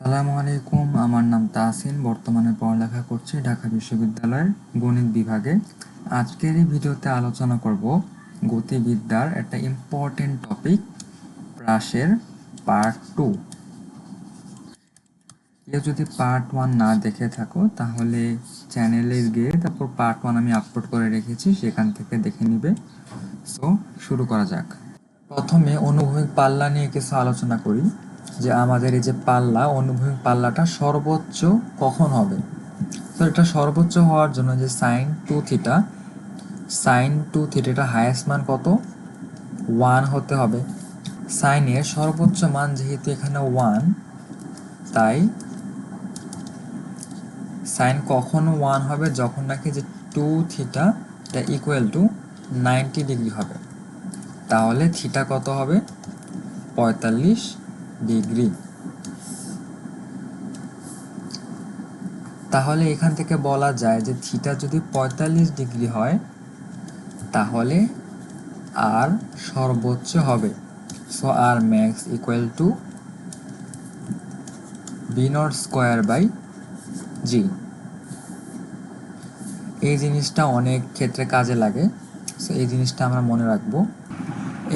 সালামু আলাইকুম। আমার নাম তাহসিন। বর্তমানে পড়ালেখা করছি ঢাকা বিশ্ববিদ্যালয়ের গণিত বিভাগে। আজকের এই ভিডিওতে আলোচনা করব গতিবিদ্যার একটা ইম্পর্টেন্ট টপিক প্রাসের পার্ট টু কেউ যদি পার্ট ওয়ান না দেখে থাকো, তাহলে চ্যানেলে গিয়ে তারপর পার্ট ওয়ান আমি আপলোড করে রেখেছি, সেখান থেকে দেখে নিবে। সো শুরু করা যাক। প্রথমে অনুভূমিক পাল্লা নিয়ে কিছু আলোচনা করি। যে আমাদের এই যে পাল্লা, অনুভূমিক পাল্লাটা সর্বোচ্চ কখন হবে? তো এটা সর্বোচ্চ হওয়ার জন্য যে sine two theta, sine two থিটাটা highest মান কত? ওয়ান হতে হবে। সাইনের সর্বোচ্চ মান যেহেতু এখানে ওয়ান, তাই সাইন কখন ওয়ান হবে? যখন নাকি যে টু থিটা, এটা ইকুয়াল টু নাইনটি ডিগ্রি হবে। তাহলে থিটা কত হবে? পঁয়তাল্লিশ ডিগ্রি তাহলে এখান থেকে বলা যায় যে থিটা যদি পঁয়তাল্লিশ ডিগ্রি হয়, তাহলে আর সর্বোচ্চ হবে। So R max equal to B naught square by G এই জিনিসটা অনেক ক্ষেত্রে কাজে লাগে। সো এই জিনিসটা আমরা মনে রাখব।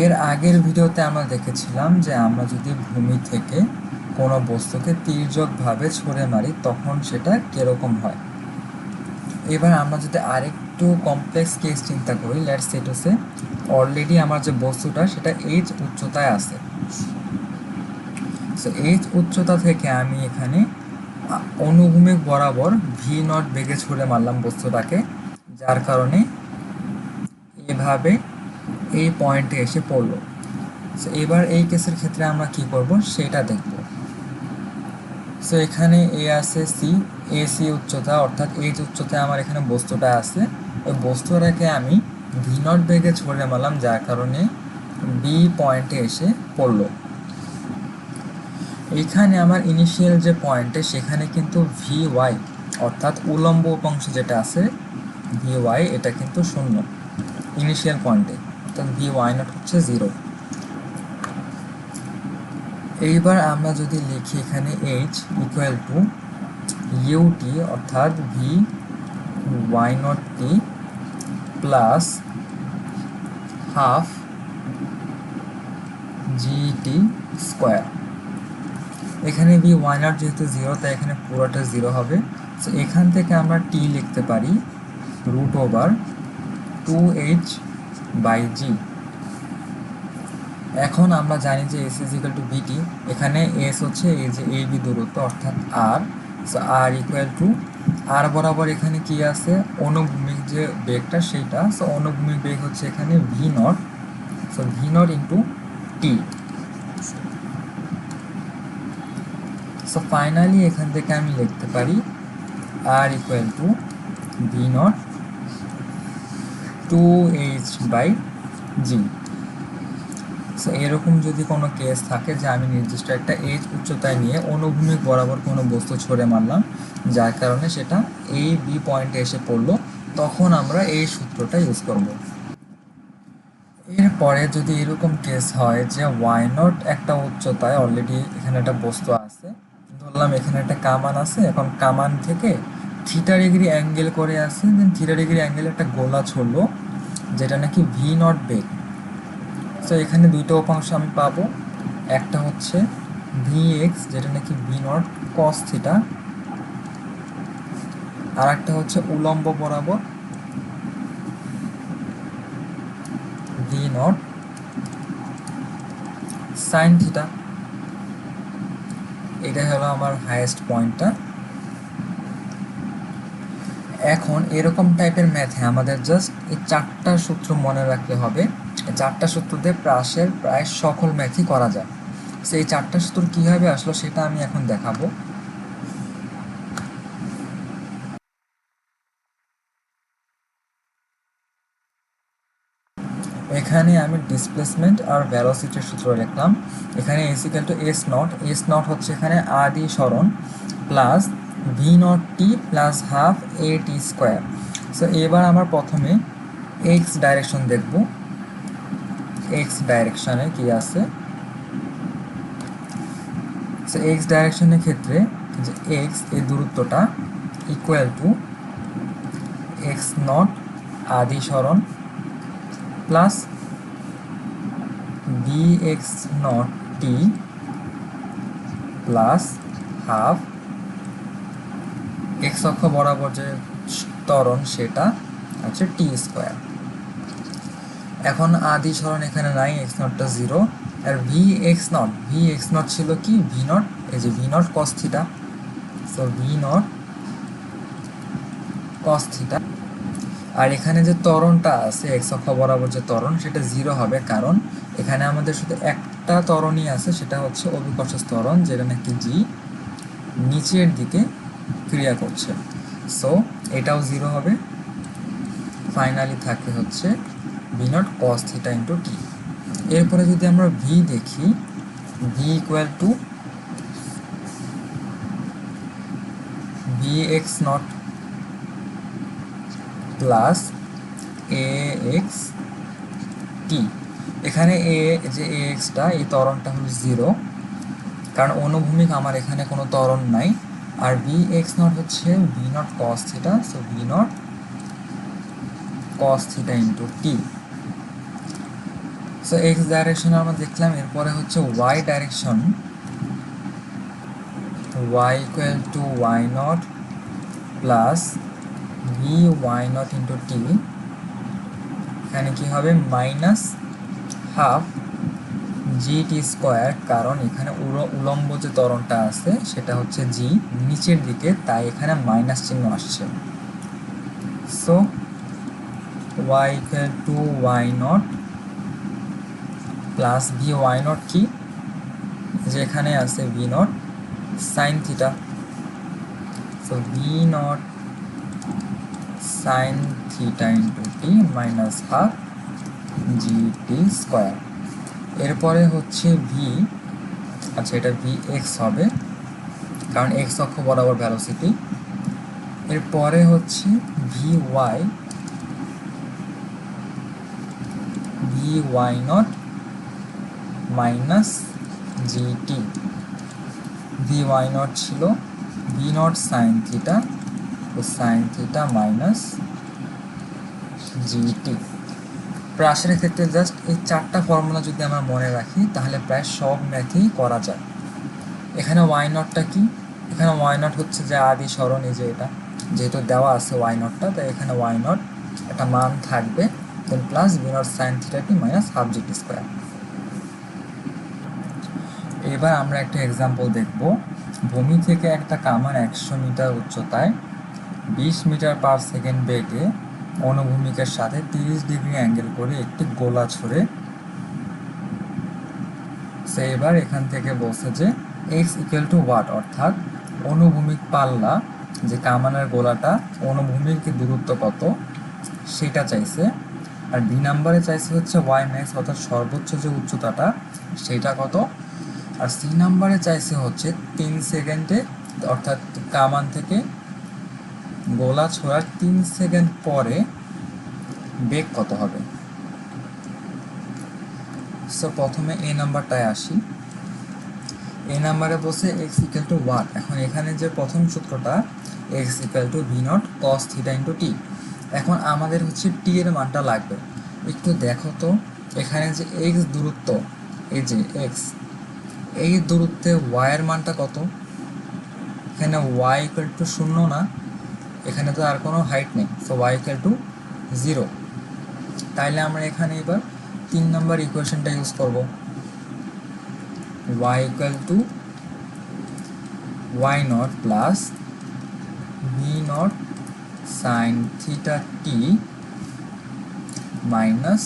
এর আগের ভিডিওতে আমরা দেখেছিলাম যে আমরা যদি ভূমি থেকে কোনো বস্তুকে তির্যকভাবে ছুঁড়ে মারি, তখন সেটা কীরকম হয়? এবার আমরা যদি আরেকটু কমপ্লেক্স কেস চিন্তা করি লেটস সে টু অলরেডি আমার যে বস্তুটা, সেটা এইচ উচ্চতায় আছে। সো এইচ উচ্চতা থেকে আমি এখানে অনুভূমিক বরাবর ভি নট বেগে ছুঁড়ে মারলাম বস্তুটাকে, যার কারণে এভাবে এই পয়েন্টে এসে পড়ল। সো এবার এই কেসের ক্ষেত্রে আমরা কি করব? সেটা দেখব। সো এখানে এ আছে সি এ সি উচ্চতা, অর্থাৎ এইচ উচ্চতায় আমার এখানে বস্তুটা আছে, ওই বস্তুটাকে আমি ভি নট বেগে ছড়ে মারলাম যার কারণে বি পয়েন্টে এসে পড়ল। এখানে আমার ইনিশিয়াল যে পয়েন্টে সেখানে কিন্তু ভি ওয়াই অর্থাৎ উলম্ব উপাংশ যেটা আছে ভি ওয়াই এটা কিন্তু শূন্য ইনিশিয়াল পয়েন্টে অর্থাৎ ভি ওয়াই নট হচ্ছে জিরো এইবার আমরা যদি লিখি এখানে এইচ ইকুয়াল টু ইউটি অর্থাৎ V Y naught T plus half GT square এখানে ভি ওয়াই নট যেহেতু জিরো তাই এখানে পুরোটা জিরো হবে। সো এখান থেকে আমরা টি লিখতে পারি root over two H by G এখন আমরা জানি যে এস ইজিক্যাল টু বিটি এখানে এস হচ্ছে এই যে এ বি দূরত্ব, অর্থাৎ R so R equal to R বরাবর এখানে কি আছে? অনুভূমিক যে বেগটা সেইটা। সো অনুভূমিক বেগ হচ্ছে এখানে V naught so V naught into T so finally এখান থেকে আমি লিখতে পারি R equal to V naught two H by G so এরকম যদি কোনো কেস থাকে যে আমি নির্দিষ্ট একটা এইচ উচ্চতায় নিয়ে অনুভূমিক বরাবর কোনো বস্তু ছড়ে মারলাম, যার কারণে সেটা এই বি পয়েন্টে এসে পড়ল, তখন আমরা এই সূত্রটা ইউজ করব। এরপরে যদি এরকম কেস হয় যে ওয়াই নট একটা উচ্চতায় অলরেডি এখানে একটা বস্তু আছে, ধরলাম এখানে একটা কামান আছে, এখন কামান থেকে থিটা ডিগ্রি অ্যাঙ্গেল করে আছে দেন থিটা ডিগ্রি অ্যাঙ্গেল একটা গোলা ছড়লো যেটা নাকি ভি নট বেগ তো এখানে দুইটা উপাংশ আমি পাবো। একটা হচ্ছে ভি এক্স যেটা নাকি ভি নট কস থিটা আর একটা হচ্ছে উলম্ব বরাবর ভি নট সাইন থিটা এটা হলো আমার হাইয়েস্ট পয়েন্টটা এখন এরকম টাইপের ম্যাথে আমাদের জাস্ট এই চারটা সূত্র মনে রাখতে হবে। চারটা সূত্র দিয়ে প্রাসের প্রায় সকল ম্যাথই করা যায়। সো এই চারটা সূত্র কীভাবে আসলো সেটা আমি এখন দেখাবো। এখানে আমি ডিসপ্লেসমেন্ট আর ভ্যালোসিটির সূত্র লিখলাম। এখানে S equal to S naught S naught হচ্ছে এখানে আদি সরণ plus V naught T plus half A T square so এবার আমার প্রথমে এক্স ডাইরেকশন দেখব। এক্স ডাইরেকশনে কি আছে? সো এক্স ডাইরেকশনের ক্ষেত্রে যে এক্স এই দূরত্বটা ইকুয়াল টু এক্স নট আদি সরণ plus B X naught T plus half X অক্ষ বরাবর যে ত্বরণ সেটা হচ্ছে টি স্কোয়ার এখন আদি সরণ এখানে নাই এক্স নটটা জিরো আর V X naught V X naught ছিল কি? ভি নট এই যে V naught cos so V naught cos theta আর এখানে যে ত্বরণটা আছে এক্স অক্ষ বরাবর যে ত্বরণ, সেটা জিরো হবে কারণ এখানে আমাদের শুধু একটা ত্বরণই আছে, সেটা হচ্ছে অভিকর্ষ ত্বরণ, যেটা নাকি জি নিচের দিকে ক্রিয়া করছে। সো এটাও জিরো হবে। ফাইনালি থাকে হচ্ছে V naught cos theta into T এরপরে যদি আমরা ভি দেখি V equal to V X naught plus A X T এখানে এ যে এ এক্সটা এই ত্বরণটা হলো জিরো কারণ অনুভূমিক আমার এখানে কোনো ত্বরণ নাই। আর ভি এক্স নট হচ্ছে V naught cos theta so V naught cos theta into T so X direction আমরা দেখলাম, এরপরে হচ্ছে Y direction Y equal to Y naught plus V Y naught into T এখানে কি হবে? Minus half G T square, কারণ এখানে উল- উলম্ব যে ত্বরণটা আছে, সেটা হচ্ছে জি নিচের দিকে, তাই এখানে মাইনাস চিহ্ন আসছে। So Y equal to Y naught plus V Y naught কি? যেখানে আছে V naught sine theta so V naught sine theta into T minus half G T square এরপরে হচ্ছে ভি আচ্ছা এটা ভি এক্স হবে, কারণ এক্স অক্ষ বরাবর ভ্যালোসিটি এরপরে হচ্ছে V Y V Y naught minus GT V Y naught ছিল ভি নট সাইন থিটা তো সাইন থিটা মাইনাস জিটি প্রাসের ক্ষেত্রে জাস্ট এই চারটা ফর্মুলা যদি আমরা মনে রাখি, তাহলে প্রায় সব ম্যাথই করা যায়। এখানে ওয়াই নটটা কি? এখানে ওয়াই নট হচ্ছে যে আদি সরণ এই যে এটা যেহেতু দেওয়া আছে ওয়াই নটটা তাই এখানে ওয়াই নট একটা মান থাকবে then plus B naught sine theta T minus GT square এবার আমরা একটা এক্সাম্পল দেখব। ভূমি থেকে একটা কামান একশো মিটার উচ্চতায় বিশ মিটার পার সেকেন্ড বেগে অনুভূমিকের সাথে তিরিশ ডিগ্রি অ্যাঙ্গেল করে একটি গোলা ছুড়ে। সে এবার এখান থেকে বলছে যে এক্স ইকুয়াল টু ওয়াট অর্থাৎ অনুভূমিক পাল্লা, যে কামানের গোলাটা অনুভূমিক দূরত্ব কত, সেটা চাইছে। আর বি নাম্বারে চাইছে হচ্ছে ওয়াই ম্যাক্স অর্থাৎ সর্বোচ্চ যে উচ্চতাটা, সেটা কত? আর সি নাম্বারে চাইছে হচ্ছে তিন সেকেন্ডে, অর্থাৎ কামান থেকে গোলা ছোড়ার তিন সেকেন্ড পরে বেগ কত হবে? সো প্রথমে এ নাম্বারটায় আসি। এই নাম্বারে বসে এক্স ইকুয়াল টু ওয়াট এখন এখানে যে প্রথম সূত্রটা X equal to V naught cos theta into T এখন আমাদের হচ্ছে টি এর মানটা লাগবে। একটু দেখো তো, এখানে যে এক্স দূরত্ব, এই যে এক্স এই দূরত্বে ওয়াই এর মানটা কত? এখানে ওয়াই ইকুয়াল টু শূন্য না। এখানে তো আর কোনো হাইট নেই so y equal to zero তাইলে আমরা এখানে এবার তিন নম্বর ইকুয়েশনটা ইউজ করব। y equal to y naught plus v naught sin theta t minus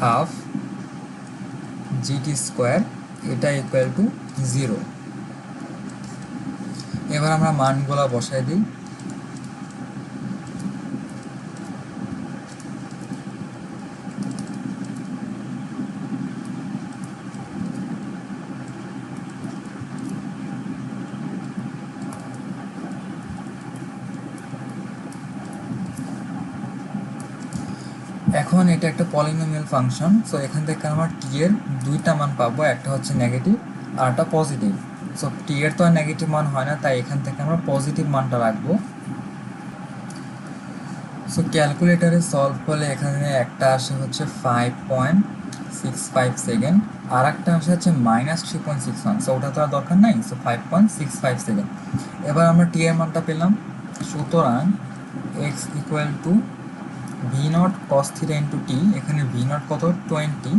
half gt square, এটা ইকুয়াল টু জিরো এবার আমরা মানগুলো বসাই দিই এখন এটা একটা পলিনোমিয়াল ফাংশন সো এখান থেকে আমরা টি এর দুইটা মান পাবো, একটা হচ্ছে নেগেটিভ আর একটা পজিটিভ সো টি এর তো আর নেগেটিভ মান হয় না, তাই এখান থেকে আমরা পজিটিভ মানটা রাখব। সো ক্যালকুলেটারে সলভ করলে এখানে একটা আসে হচ্ছে five point six five second আর একটা আসে হচ্ছে minus three point six one so ওটা তো আর দরকার নাই so five point six five second এবার আমরা টি এর মানটা পেলাম, সুতরাং X equal to V naught cos theta into T এখানে ভি নট কত? Twenty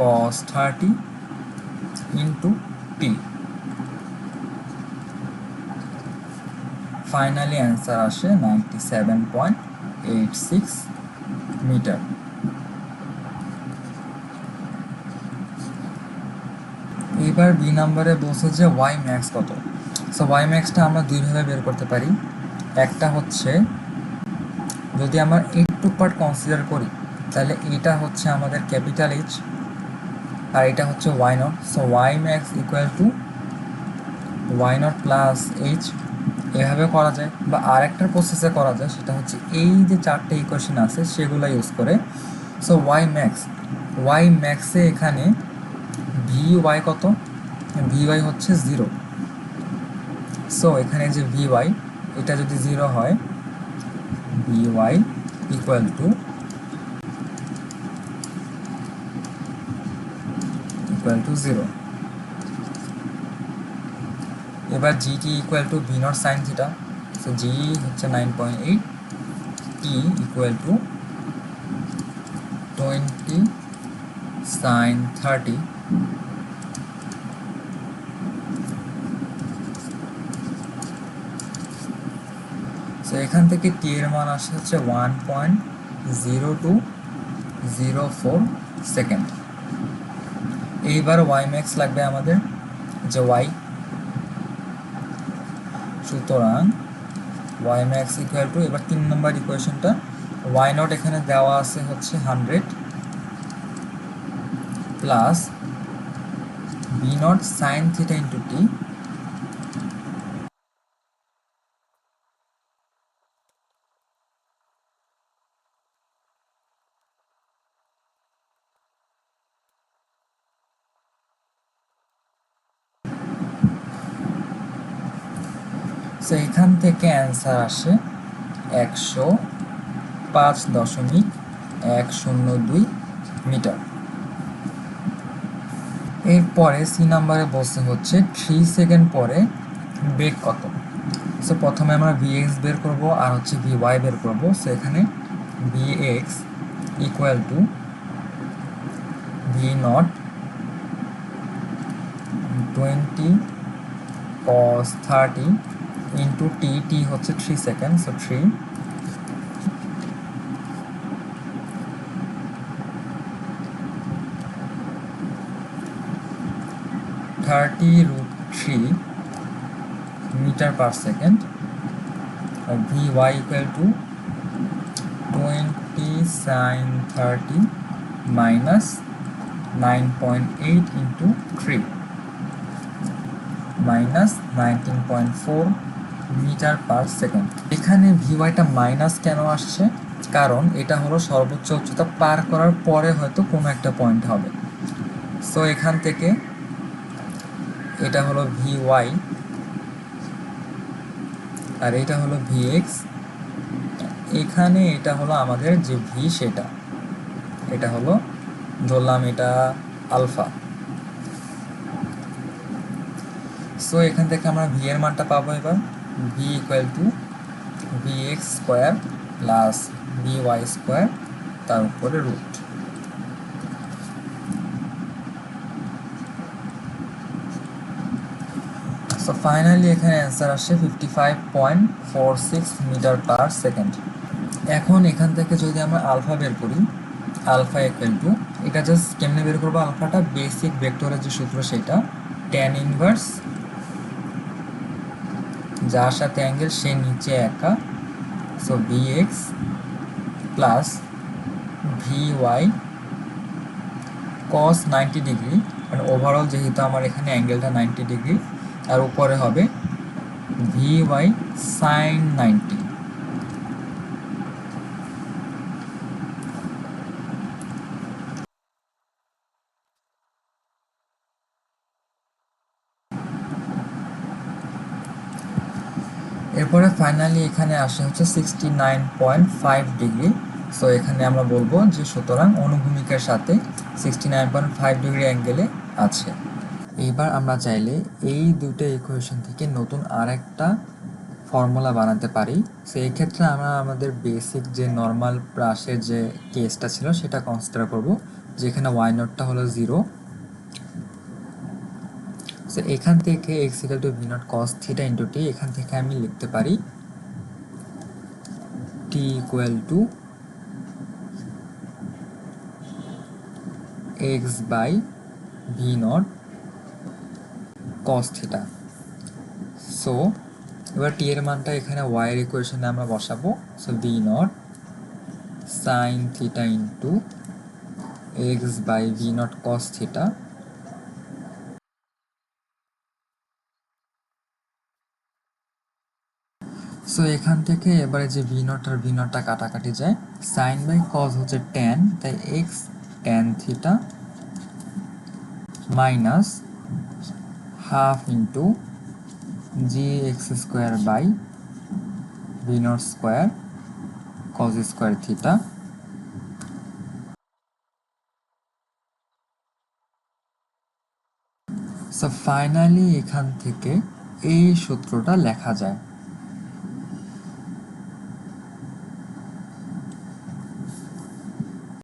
cos thirty into T finally answer আসে ninety seven point eight six metre এবার বি নাম্বারে বলছে যে ওয়াই ম্যাক্স কত? সো ওয়াই ম্যাক্সটা আমরা দুইভাবে বের করতে পারি। একটা হচ্ছে যদি আমরা টু পার্ট কনসিডার করি, তাহলে এটা হচ্ছে আমাদের ক্যাপিটাল এইচ আর এটা হচ্ছে Y naught so Y max equal to Y naught plus H এভাবে করা যায়। বা আরেকটা প্রসেসে করা যায়, সেটা হচ্ছে এই যে চারটে ইকুয়েশন আছে, সেগুলো ইউজ করে। সো ওয়াই ম্যাক্স ওয়াই ম্যাক্সে এখানে ভি ওয়াই কত? ভি ওয়াই হচ্ছে জিরো সো এখানে যে ভি ওয়াই এটা যদি জিরো হয় by equal to equal to 0 এবার gt equal to v not sin theta so g হচ্ছে 9.8 t equal to 20 sin 30 এখান থেকে টি এর মান আসে হচ্ছে one point zero two zero four second এইবার ওয়াই ম্যাক্স লাগবে আমাদের যে ওয়াই সুতরাং ওয়াই ম্যাক্স ইকুয়াল টু এবার তিন নম্বর ইকুয়েশনটা ওয়াই নট এখানে দেওয়া আছে হচ্ছে hundred plus B naught sine theta into T so এখান থেকে অ্যান্সার আসে একশো পাঁচ দশমিক এক শূন্য দুই মিটার। এরপরে সি নাম্বারে বলছে হচ্ছে থ্রি সেকেন্ড পরে বেগ কত। সো প্রথমে আমরা ভিএক্স বের করব আর হচ্ছে ভি ওয়াই বের করব। সো এখানে VX equal to V naught twenty cos thirty into T T হচ্ছে three second so three thirty root three metre per second R V Y equal to twenty sine thirty minus nine point eight into three point four metre per second. এখানে ভিওয়াইটা minus কেন আসছে? কারণ এটা হলো সর্বোচ্চ উচ্চতা পার করার পরে হয়তো কোনো একটা পয়েন্ট হবে। সো এখান থেকে এটা হলো ভি ওয়াই আর এটা হলো ভি এক্স এখানে এটা হলো আমাদের যে ভি সেটা। এটা হলো ধরলাম এটা আলফা। সো এখান থেকে আমরা ভি এর মানটা পাবো এবার। V equal to V X square plus V Y square তার উপরে রুট সো ফাইনালি এখানে অ্যান্সার আসে fifty five point four six metre per second এখন এখান থেকে যদি আমরা আলফা বের করি আলফা ইকুয়াল টু এটা জাস্ট কেমনে বের করব? আলফাটা বেসিক ভেক্টরের যে সূত্র সেটা ট্যান ইনভার্স যার সাথে অ্যাঙ্গেল সে নিচে একা। So V X plus V Y cos ninety degree মানে ওভারঅল যেহেতু আমার এখানে অ্যাঙ্গেলটা নাইনটি ডিগ্রি আর উপরে হবে ভি ওয়াই সাইন নাইনটি এরপরে ফাইনালি এখানে আসে হচ্ছে sixty nine point five degree so এখানে আমরা বলব যে সুতরাং অনুভূমিকার সাথে sixty nine point five degree অ্যাঙ্গেলে আছে। এইবার আমরা চাইলে এই দুটো ইকুয়েশন থেকে নতুন আরেকটা ফর্মুলা বানাতে পারি। সো এই ক্ষেত্রে আমরা আমাদের বেসিক যে নর্মাল প্রাসের যে কেসটা ছিল, সেটা কনসিডার করব। যেখানে ওয়াই নটটা হলো জিরো সো এখান থেকে X equal to V naught cos theta into T এখান থেকে আমি লিখতে পারি T equal to X by V naught cos theta so এবার টি এর মানটা এখানে ওয়াই এর ইকুয়েশনে আমরা বসাবো। So V naught sine theta into X by V naught cos theta so এখান থেকে এবারে যে ভি নট আর ভি নটটা কাটাকাটি যায় সাইন বাই কজ হচ্ছে টেন তাই X tan theta minus half into G X square by V naught square cos square theta so finally এখান থেকে এই সূত্রটা লেখা যায়।